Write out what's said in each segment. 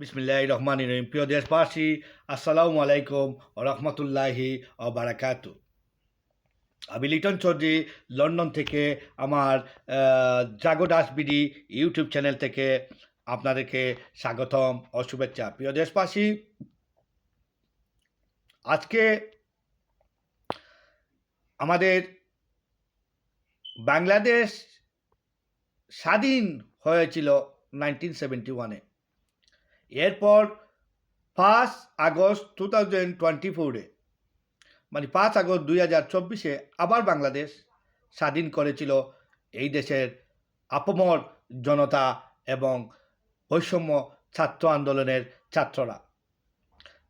বিসমিল্লাহ রহমান রহিম প্রিয় দেশবাসী, আসসালামু আলাইকুম ও রহমতুল্লাহি ও বারাকাতু আমি লিটন চৌধুরী, লন্ডন থেকে আমার Jago Das BD YouTube channel থেকে আপনাদেরকে স্বাগতম ও শুভেচ্ছা। প্রিয় দেশবাসী, আজকে আমাদের বাংলাদেশ স্বাধীন হয়েছিল নাইনটিন সেভেন্টি ওয়ানে। এরপর পাঁচ আগস্ট টু থাউজেন্ড টোয়েন্টি ফোরে মানে পাঁচ আগস্ট দুই হাজার চব্বিশে আবার বাংলাদেশ স্বাধীন করেছিল এই দেশের আপমর জনতা এবং বৈষম্য ছাত্র আন্দোলনের ছাত্ররা।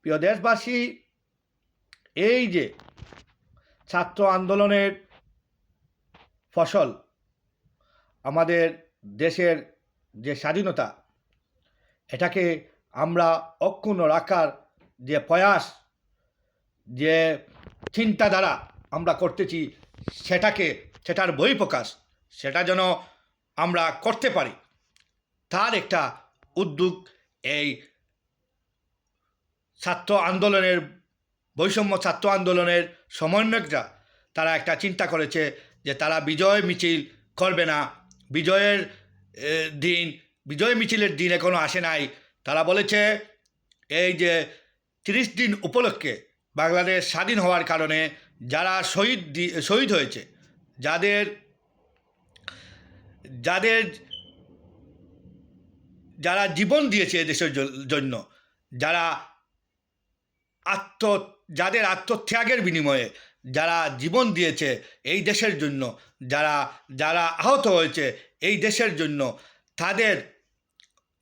প্রিয় দেশবাসী, এই যে ছাত্র আন্দোলনের ফসল, আমাদের দেশের যে স্বাধীনতা, এটাকে আমরা অক্ষুণ্ণ রাখার যে প্রয়াস, যে চিন্তাধারা আমরা করতেছি, সেটাকে, সেটার বহিঃপ্রকাশ, সেটা যেন আমরা করতে পারি, তার একটা উদ্যোগ এই ছাত্র আন্দোলনের, বৈষম্য ছাত্র আন্দোলনের সমন্বয়করা, তারা একটা চিন্তা করেছে যে তারা বিজয় মিছিল করবে না। বিজয়ের দিন, বিজয় মিছিলের দিন এখনও আসে নাই। তারা বলেছে, এই যে তিরিশ দিন উপলক্ষে বাংলাদেশ স্বাধীন হওয়ার কারণে যারা শহীদ শহীদ হয়েছে, যাদের যাদের যারা জীবন দিয়েছে এদেশের জ- জন্য, যারা আত্ম, যাদের আত্মত্যাগের বিনিময়ে যারা জীবন দিয়েছে এই দেশের জন্য, যারা যারা আহত হয়েছে এই দেশের জন্য, তাদের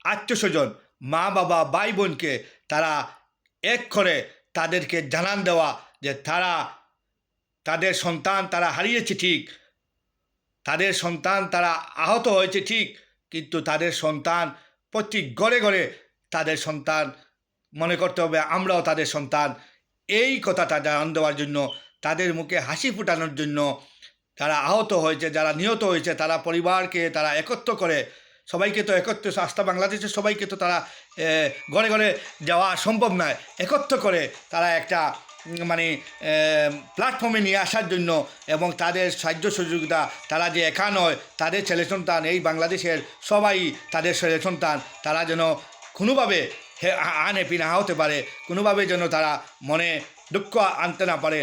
আত্মস্বজন মা বাবা ভাই বোনকে তারা এক করে তাদেরকে জানান দেওয়া যে তারা, তাদের সন্তান তারা হারিয়েছে ঠিক। তাদের সন্তান তারা আহত হয়েছে ঠিক, কিন্তু তাদের সন্তান প্রতি গড়ে গড়ে তাদের সন্তান মনে করতে হবে আমরাও তাদের সন্তান। এই কথাটা জানান দেওয়ার জন্য, তাদের মুখে হাসি ফুটানোর জন্য যারা আহত হয়েছে, যারা নিহত হয়েছে, তারা পরিবারকে তারা একত্র করে সবাইকে তো একত্রে, আস্থা বাংলাদেশের সবাইকে তো তারা ঘরে ঘরে যাওয়া সম্ভব নয়। একত্র করে তারা একটা মানে প্ল্যাটফর্মে নিয়ে আসার জন্য এবং তাদের সাহায্য সহযোগিতা, তারা যে একা নয়, তাদের ছেলে সন্তান এই বাংলাদেশের সবাই তাদের ছেলে সন্তান তারা যেন কোনোভাবে আনহ্যাপি না হতে পারে, কোনোভাবে যেন তারা মনে দুঃখ আনতে না পারে।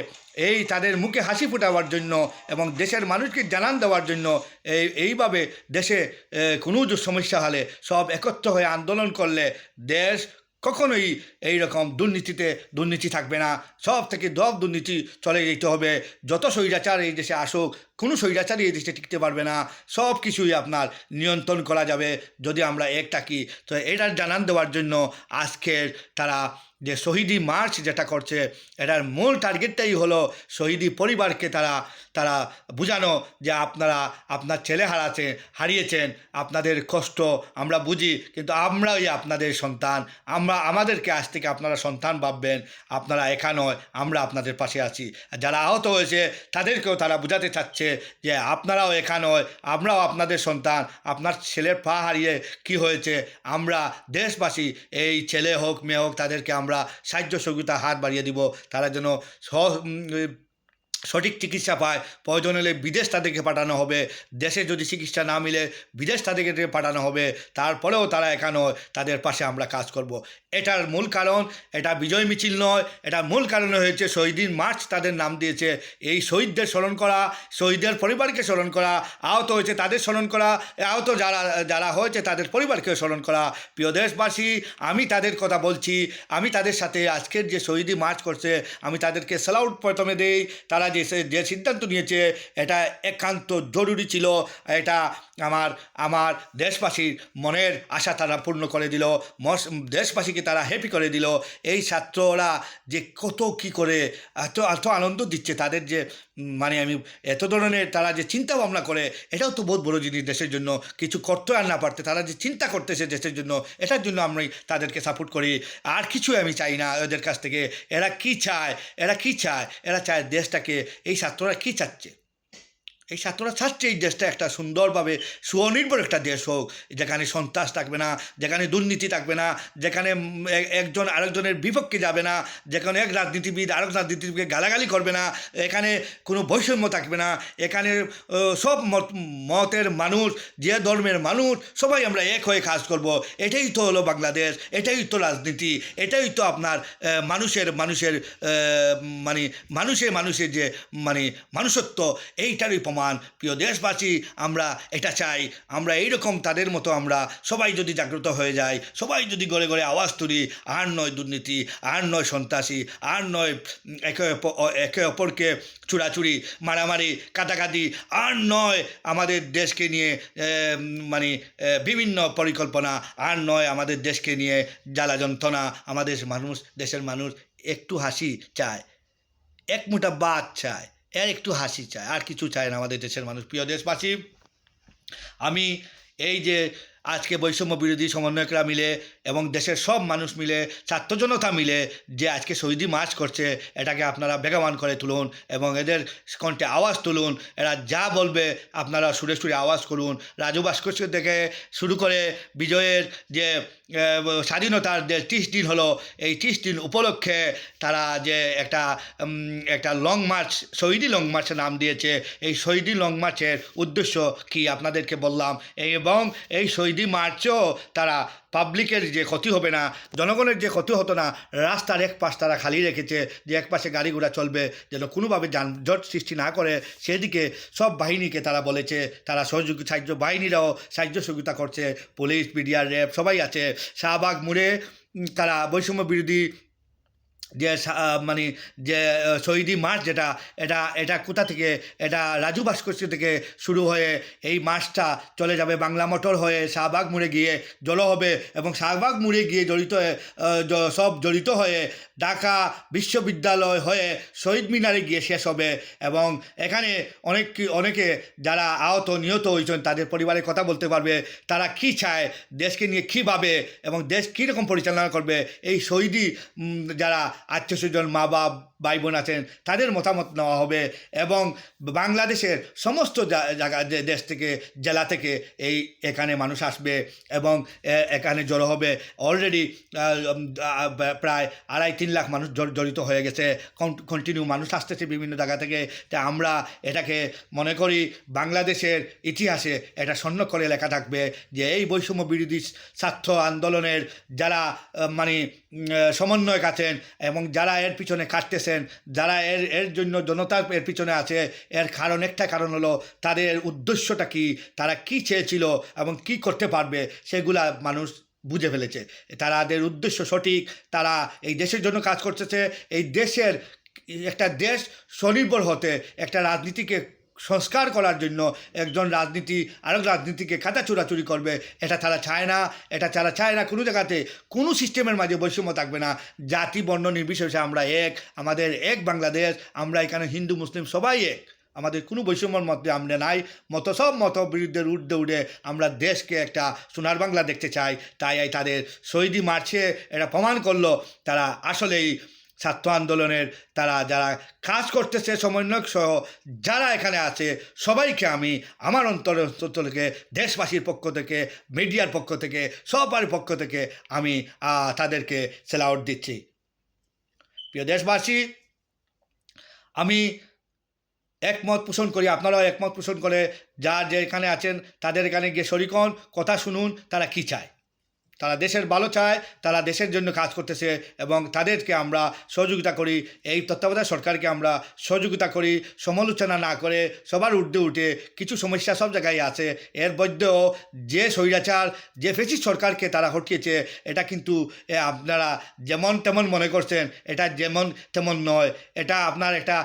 এই তাদের মুখে হাসি ফোটাবার জন্য এবং দেশের মানুষকে জানান দেওয়ার জন্য এই, এইভাবে দেশে কোনো সমস্যা হলে, সব একত্র হয়ে আন্দোলন করলে দেশ কখনোই এই রকম দুর্নীতিতে দুর্নীতি থাকবে না। সব থেকে দব দুর্নীতি চলে যেতে হবে। যত স্বৈরাচার এই দেশে আসুক, কোনো স্বৈরাচারই এই দেশে টিকতে পারবে না। সব কিছুই আপনার নিয়ন্ত্রণ করা যাবে। যদি আমরা এক থাকি, তো এটা জানান দেওয়ার জন্য আজকের তারা যে শহীদি মার্চ যেটা করছে, এটার মূল টার্গেটটাই হলো শহীদি পরিবারকে তারা তারা বোঝানো যে আপনারা, আপনার ছেলে হারাছে হারিয়েছেন, আপনাদের কষ্ট আমরা বুঝি, কিন্তু আমরাই আপনাদের সন্তান, আমরা, আমাদেরকে আজ থেকে আপনারা সন্তান ভাববেন, আপনারা একা নয়, আমরা আপনাদের পাশে আছি। যারা আহত হয়েছে, তাদেরকেও তারা বোঝাতে চাচ্ছে যে আপনারাও একা নয়, আমরাও আপনাদের সন্তান, আপনার ছেলের পা হারিয়ে কি হয়েছে, আমরা দেশবাসী, এই ছেলে হোক, মেয়ে হোক, তাদেরকে আমরা সাহায্য সহযোগিতা হাত বাড়িয়ে দিব। তারা যেন সঠিক চিকিৎসা পায়, প্রয়োজন হলে বিদেশ তাদেরকে পাঠানো হবে, দেশে যদি চিকিৎসা না মিলে বিদেশ তাদেরকে পাঠানো হবে, তারপরেও তারা একা নয়, তাদের পাশে আমরা কাজ করব। এটার মূল কারণ, এটা বিজয় মিছিল নয় এটার মূল কারণ হয়েছে শহীদিন মার্চ তাদের নাম দিয়েছে এই শহীদদের স্মরণ করা শহীদদের পরিবারকে স্মরণ করা, আহত হয়েছে তাদের স্মরণ করা, আহত যারা যারা হয়েছে তাদের পরিবারকে স্মরণ করা প্রিয় দেশবাসী, আমি তাদের কথা বলছি, আমি তাদের সাথে আজকের যে শহীদি মার্চ করছে, আমি তাদেরকে স্যালাউট প্রথমে দেই, তারা যে যে সিদ্ধান্ত নিয়েছে এটা একান্ত জরুরি ছিল এটা আমার আমার দেশবাসীর মনের আশা তারা পূর্ণ করে দিল দেশবাসীকে তারা হ্যাপি করে দিল। এই ছাত্ররা যে কত কি করে এত এত আনন্দ দিচ্ছে তাদের যে মানে আমি এত ধরনের তারা যে চিন্তা ভাবনা করে, এটাও তো বহুত বড় জিনিস দেশের জন্য। কিছু করতে আর না পারতে, তারা যে চিন্তা করতেছে দেশের জন্য, এটার জন্য আমি তাদেরকে সাপোর্ট করি। আর কিছুই আমি চাই না ওদের কাছ থেকে। এরা কি চায়? এরা কি চায়? এরা চায় দেশটাকে, এই ছাত্ররা কি চাচ্ছে? এই ছাত্ররা চাচ্ছে এই দেশটা একটা সুন্দরভাবে সুনির্ভর একটা দেশ হোক। যেখানে সন্ত্রাস থাকবে না, যেখানে দুর্নীতি থাকবে না, যেখানে একজন আরেকজনের বিপক্ষে যাবে না, যেখানে এক রাজনীতিবিদ আরেক রাজনীতিবিদকে গালাগালি করবে না, এখানে কোনো বৈষম্য থাকবে না, এখানে সব মত, মতের মানুষ, যে ধর্মের মানুষ, সবাই আমরা এক হয়ে কাজ করব। এটাই তো হলো বাংলাদেশ, এটাই তো রাজনীতি, এটাই তো আপনার মানুষের মানুষের মানে মানুষে মানুষের যে মানে মানুষত্ব, এইটারই প্রমাণ। প্রিয় দেশবাসী, আমরা এটা চাই। আমরা এইরকম তাদের মতো আমরা সবাই যদি জাগ্রত হয়ে যাই, সবাই যদি গড়ে গড়ে আওয়াজ তুলি, আর নয় দুর্নীতি, আর নয় সন্ত্রাসী, আর নয় একে একে অপরকে চুরাচুরি, মারামারি, কাটাকাটি, আর নয় আমাদের দেশকে নিয়ে মানে বিভিন্ন পরিকল্পনা, আর নয় আমাদের দেশকে নিয়ে জ্বালা যন্ত্রণা, আমাদের মানুষ, দেশের মানুষ একটু হাসি চায়, এক মুঠা বাদ চায়। এর একটু হাসি চায়, আর কিছু চায় না আমাদের দেশের মানুষ। প্রিয় দেশবাসী, আমি এই যে আজকে বৈষম্য বিরোধী সমন্বয়করা মিলে এবং দেশের সব মানুষ মিলে, ছাত্র জনতা মিলে যে আজকে শহীদি মার্চ করছে, এটাকে আপনারা বেগবান করে তুলুন এবং এদের কণ্ঠে আওয়াজ তুলুন, এরা যা বলবে আপনারা সুরে সুরে আওয়াজ করুন। রাজু ভাস্কর্য থেকে শুরু করে বিজয়ের যে স্বাধীনতার যে ত্রিশ দিন হলো, এই ত্রিশ দিন উপলক্ষে তারা যে একটা একটা লং মার্চ শহীদি লং মার্চের নাম দিয়েছে। এই শহীদি লং মার্চের উদ্দেশ্য কি আপনাদেরকে বললাম। এবং এই শহীদি মার্চও তারা পাবলিকের যে ক্ষতি হবে না, জনগণের যে ক্ষতি হতো না, রাস্তার এক পাশ তারা খালি রেখেছে যে এক পাশে গাড়ি ঘোড়া চলবে, যেন কোনোভাবে যানজট সৃষ্টি না করে, সেদিকে সব বাহিনীকে তারা বলেছে, তারা সহযোগী, সাহায্য বাহিনীরাও সাহায্য সহযোগিতা করছে, পুলিশ, মিডিয়া, র্যাব, সবাই আছে। শাহবাগ মুড়ে তারা বৈষম্য বিরোধী যে মানে যে শহীদি মার্চ যেটা, এটা এটা কোথা থেকে, এটা রাজু ভাস্কর্য থেকে শুরু হয়ে এই মার্চটা চলে যাবে। বাংলা মোটর হয়ে শাহবাগ মুড়ে গিয়ে জড়ো হবে এবং শাহবাগ মুড়ে গিয়ে জড়িত সব জড়িত হয়ে ঢাকা বিশ্ববিদ্যালয় হয়ে শহীদ মিনারে গিয়ে শেষ হবে এবং এখানে অনেক, অনেকে যারা আহত, নিহত হয়েছেন, তাদের পরিবারের কথা বলতে পারবে, তারা কি চায়, দেশকে নিয়ে কী ভাবে এবং দেশ কীরকম পরিচালনা করবে, এই শহীদি যারা আত্মীয় স্বজন মা বাপ ভাই বোন আছেন, তাদের মতামত নেওয়া হবে এবং বাংলাদেশের সমস্ত জায়গা দেশ থেকে, জেলা থেকে এই, এখানে মানুষ আসবে এবং এখানে জড়ো হবে। অলরেডি প্রায় আড়াই, তিন লাখ মানুষ জড়- জড়িত হয়ে গেছে। কন্টিনিউ মানুষ আসতেছে বিভিন্ন জায়গা থেকে। তা আমরা এটাকে মনে করি বাংলাদেশের ইতিহাসে এটা স্বর্ণ করে লেখা থাকবে যে এই বৈষম্য বিরোধী ছাত্র আন্দোলনের যারা মানে সমন্বয়ক আছেন এবং যারা এর পিছনে কাটতেছেন, যারা এর এর জন্য জনতা এর পিছনে আছে, এর কারণ একটা কারণ হলো তাদের উদ্দেশ্যটা কি, তারা কি চেয়েছিল এবং কি করতে পারবে, সেগুলা মানুষ বুঝে ফেলেছে। তাদের উদ্দেশ্য সঠিক, তারা এই দেশের জন্য কাজ করতেছে, এই দেশের একটা দেশ স্বনির্ভর হতে, একটা রাজনীতিকে সংস্কার করার জন্য একজন রাজনীতি, আরেক রাজনীতিকে খাতা চোরাচুরি করবে। এটা তারা চায় না, এটা তারা চায় না কোনো জায়গাতে। কোনো সিস্টেমের মাঝে বৈষম্য থাকবে না। জাতি, বর্ণ নির্বিশেষে আমরা এক, আমাদের এক বাংলাদেশ, আমরা এখানে হিন্দু, মুসলিম সবাই এক। আমাদের কোনো বৈষম্যর মধ্যে আমরা নাই। মত সব মত বিরুদ্ধে উঠতে উঠে আমরা দেশকে একটা সোনার বাংলা দেখতে চাই। তাই তাদের শহীদি মার্চে এটা প্রমাণ করল। তারা আসলেই ছাত্র আন্দোলনের তারা যারা কাজ করতেছে সমন্বয়ক সহ যারা এখানে আছে, সবাইকে আমি আমার অন্তর থেকে, দেশবাসীর পক্ষ থেকে, মিডিয়ার পক্ষ থেকে, সবার পক্ষ থেকে আমি তাদেরকে সেলাউট দিচ্ছি। প্রিয় দেশবাসী, আমি একমত পোষণ করি, আপনারাও একমত পোষণ করে যে এখানে আছেন, তাদের এখানে গিয়ে শরিক কথা শুনুন, তারা কি চায়? তারা দেশের ভালো চায়, তারা দেশের জন্য কাজ করতেছে এবং তাদেরকে আমরা সহযোগিতা করি। এই তত্ত্বাবধায়ক সরকারকে আমরা সহযোগিতা করি। সমালোচনা না করে সবার ঊর্ধ্বে উঠে কিছু সমস্যা সব জায়গায় আছে। এর মধ্যেও যে স্বৈরাচার, যে ফেসিস সরকারকে তারা হটিয়েছে, এটা কিন্তু আপনারা যেমন তেমন মনে করছেন, এটা যেমন তেমন নয়। এটা আপনার একটা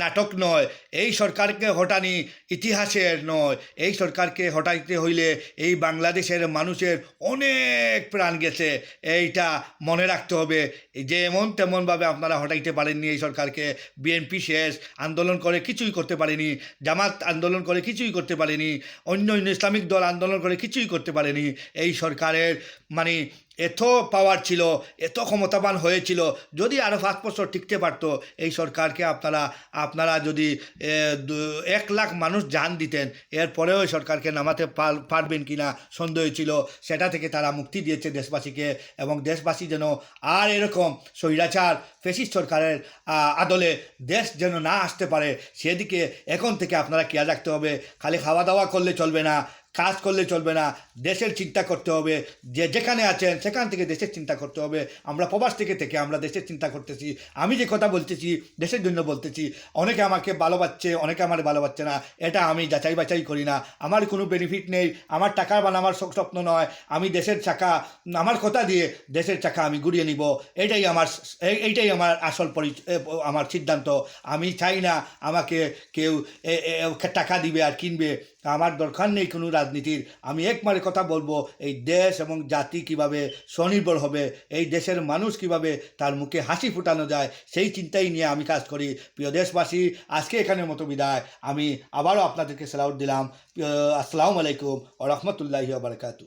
নাটক নয়। এই সরকারকে হটানি ইতিহাসের নয়। এই সরকারকে হটাইতে হইলে এই বাংলাদেশের মানুষের অনেক প্রাণ গেছে। এইটা মনে রাখতে হবে। যে এমন তেমনভাবে আপনারা হটাইতে পারেননি এই সরকারকে। বিএনপি শেষ, আন্দোলন করে কিছুই করতে পারেনি। জামাত আন্দোলন করে কিছুই করতে পারেনি। অন্য অন্য ইসলামিক দল আন্দোলন করে কিছুই করতে পারেনি। এই সরকারের মানে এত পাওয়ার ছিল, এত ক্ষমতাবান হয়েছিল, যদি আরও পাঁচ বছর টিকতে পারতো, এই সরকারকে আপনারা আপনারা যদি এক লাখ মানুষ যান দিতেন, এরপরেও এই সরকারকে নামাতে পার- পারবেন কি না সন্দেহ ছিল, সেটা থেকে তারা মুক্তি দিয়েছে দেশবাসীকে, এবং দেশবাসী যেন আর এরকম স্বৈরাচার ফেসিস সরকারের আদলে দেশ যেন না আসতে পারে, সেদিকে এখন থেকে আপনারা খেয়াল রাখতে হবে, খালি খাওয়া দাওয়া করলে চলবে না, কাজ করলে চলবে না দেশের চিন্তা করতে হবে, যে যেখানে আছেন সেখান থেকে দেশের চিন্তা করতে হবে। আমরা প্রবাস থেকে থেকে আমরা দেশের চিন্তা করতেছি। আমি যে কথা বলতেছি, দেশের জন্য বলতেছি, অনেকে আমাকে ভালোবাসছে, অনেকে আমার ভালোবাসছে না। এটা আমি যাচাই বাছাই করি না। আমার কোনো বেনিফিট নেই। আমার টাকা বানাবার স্বপ্ন নয়। আমি দেশের চাকা, আমার কথা দিয়ে দেশের চাকা আমি ঘুরিয়ে নিব। এটাই আমার এই- এইটাই আমার আসল পরি- আমার সিদ্ধান্ত। আমি চাই না আমাকে কেউ টাকা দিবে আর কিনবে। আমার দরকার নেই কোনো রাজনীতির। আমি একবারে কথা বলব, এই দেশ এবং জাতি কীভাবে স্বনির্ভর হবে, এই দেশের মানুষ কীভাবে তার মুখে হাসি ফুটানো যায়, সেই চিন্তাই নিয়ে আমি কাজ করি। প্রিয় দেশবাসী, আজকে এখানের মতো বিদায়। আমি আবারও আপনাদেরকে সালাউট দিলাম। আসসালামু আলাইকুম ও রহমতুল্লাহি বারকাতু